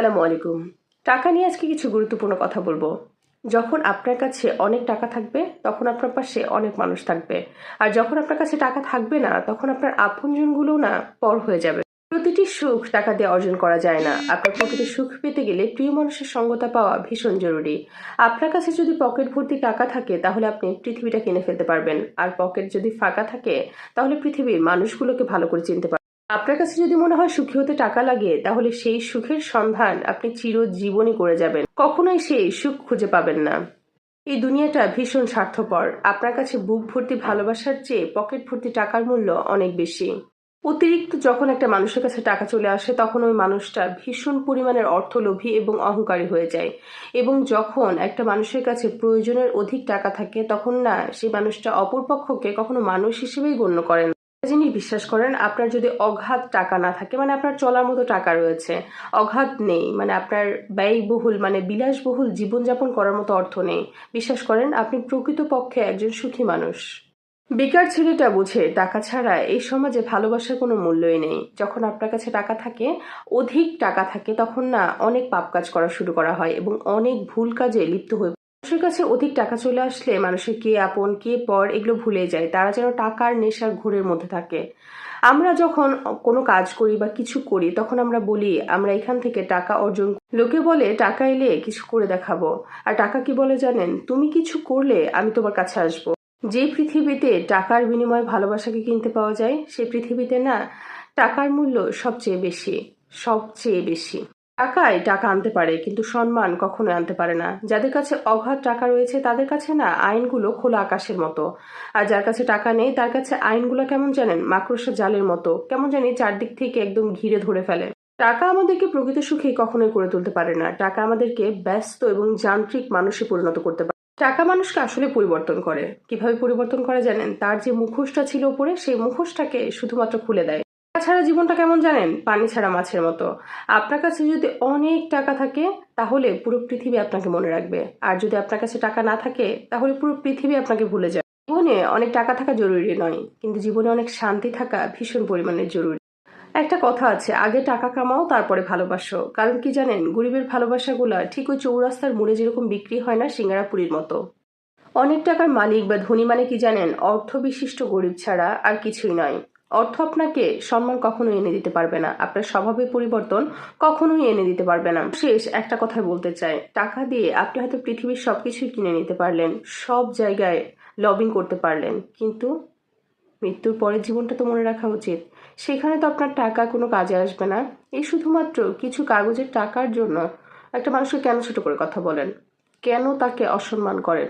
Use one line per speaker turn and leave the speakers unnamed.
আসসালামু আলাইকুম। টাকা নিয়ে আজকে কিছু গুরুত্বপূর্ণ কথা বলব। যখন আপনার কাছে অনেক টাকা থাকবে, তখন আপনার পাশে অনেক মানুষ থাকবে। আর যখন আপনার কাছে টাকা থাকবে না, তখন আপনার আপনজনগুলো না পর হয়ে যাবে। প্রতিটি সুখ টাকা দিয়ে অর্জন করা যায় না। আপনার প্রকৃত সুখ পেতে গেলে প্রিয় মানুষের সঙ্গতা পাওয়া ভীষণ জরুরি। আপনার কাছে যদি পকেট ভর্তি টাকা থাকে, তাহলে আপনি পৃথিবীটা কিনে ফেলতে পারবেন। আর পকেট যদি ফাঁকা থাকে, তাহলে পৃথিবীর মানুষগুলোকে ভালো করে চিনতে পারবেন। আপনার কাছে যদি মনে হয় সুখী হতে টাকা লাগে, তাহলে সেই সুখের সন্ধান আপনি চিরজীবনই করে যাবেন। কখনোই সেই সুখ খুঁজে পাবেন না। এই দুনিয়াটা ভীষণ স্বার্থপর। আপনার কাছে বুক ভর্তি ভালোবাসার চেয়ে পকেট ভর্তি টাকার মূল্য অনেক বেশি। অতিরিক্ত যখন একটা মানুষের কাছে টাকা চলে আসে, তখন ওই মানুষটা ভীষণ পরিমাণের অর্থলোভী এবং অহংকারী হয়ে যায়। এবং যখন একটা মানুষের কাছে প্রয়োজনের অধিক টাকা থাকে, তখন না, সেই মানুষটা অপরপক্ষকে কখনো মানুষ হিসেবেই গণ্য করেন জিনিস বিশ্বাস করেন, আপনার যদি অগাধ টাকা না থাকে মানে আপনার চলার মতো টাকা রয়েছে অগাধ নেই মানে আপনার ব্যয়বহুল মানে বিলাসবহুল জীবনযাপন করার মতো অর্থ নেই, বিশ্বাস করেন, আপনি প্রকৃতপক্ষে একজন সুখী মানুষ। বেকার ছেলেটা বুঝে, টাকা ছাড়া এই সমাজে ভালোবাসার কোনো মূল্যই নেই। যখন আপনার কাছে টাকা থাকে, অধিক টাকা থাকে, তখন না অনেক পাপ কাজ করা শুরু করা হয় এবং অনেক ভুল কাজে লিপ্ত হয়ে মানুষের কাছে অধিক টাকা চলে আসলে মানুষের কে আপন, কে পর এগুলো ভুলে যায়। তারা যেন টাকার নেশার ঘোরের মধ্যে থাকে। আমরা যখন কোনো কাজ করি বা কিছু করি, তখন আমরা বলি, আমরা এখান থেকে টাকা অর্জন লোকে বলে, টাকা এলে কিছু করে দেখাবো। আর টাকা কি বলে জানেন? তুমি কিছু করলে আমি তোমার কাছে আসব। যে পৃথিবীতে টাকার বিনিময়ে ভালোবাসাকে কিনতে পাওয়া যায়, সে পৃথিবীতে না, টাকার মূল্য সবচেয়ে বেশি সবচেয়ে বেশি। টাকায় টাকা আনতে পারে, কিন্তু সম্মান কখনো আনতে পারে না। যাদের কাছে অগাধ টাকা রয়েছে, তাদের কাছে না, আইনগুলো খোলা আকাশের মতো। আর যার কাছে টাকা নেই, তার কাছে আইনগুলো কেমন জানেন? মাকড়সা জালের মতো। কেমন জানি চারদিক থেকে একদম ঘিরে ধরে ফেলে। টাকা আমাদেরকে প্রকৃত সুখী কখনোই করে তুলতে পারে না। টাকা আমাদেরকে ব্যস্ত এবং যান্ত্রিক মানুষে পরিণত করতে পারে। টাকা মানুষকে আসলে পরিবর্তন করে। কীভাবে পরিবর্তন করে জানেন? তার যে মুখোশটা ছিল উপরে, সেই মুখোশটাকে শুধুমাত্র খুলে দেয়। ছাড়া জীবনটা কেমন জানেন? পানি ছাড়া মাছের মতো। আপনার কাছে যদি অনেক টাকা থাকে, তাহলে পুরো পৃথিবী আপনাকে মনে রাখবে। আর যদি আপনার কাছে টাকা না থাকে, তাহলে পুরো পৃথিবী আপনাকে ভুলে যাবে। জীবনে অনেক টাকা থাকা জরুরি নয়, কিন্তু জীবনে অনেক শান্তি থাকা ভীষণ পরিমাণে জরুরি। একটা কথা আছে, আগে টাকা কামাও, তারপরে ভালোবাসো। কারণ কি জানেন? গরিবের ভালোবাসাগুলা ঠিক ওই চৌরাস্তার মোড়ে যেরকম বিক্রি হয় না, সিঙ্গারাপুরির মতো। অনেক টাকার মালিক বা ধনী মানে কি জানেন? অর্থ বিশিষ্ট গরিব ছাড়া আর কিছুই নয়। অর্থ আপনাকে সম্মান কখনোই এনে দিতে পারবে না। আপনার স্বভাবের পরিবর্তন কখনোই এনে দিতে পারবে না। শেষ একটা কথাই বলতে চাই। টাকা দিয়ে আপনি হয়তো পৃথিবীর সবকিছুই কিনে নিতে পারলেন, সব জায়গায় লবিং করতে পারলেন, কিন্তু মৃত্যুর পরের জীবনটা তো মনে রাখা উচিত। সেখানে তো আপনার টাকা কোনো কাজে আসবে না। এই শুধুমাত্র কিছু কাগজের টাকার জন্য একটা মানুষকে কেন ছোট করে কথা বলেন? কেন তাকে অসম্মান করেন?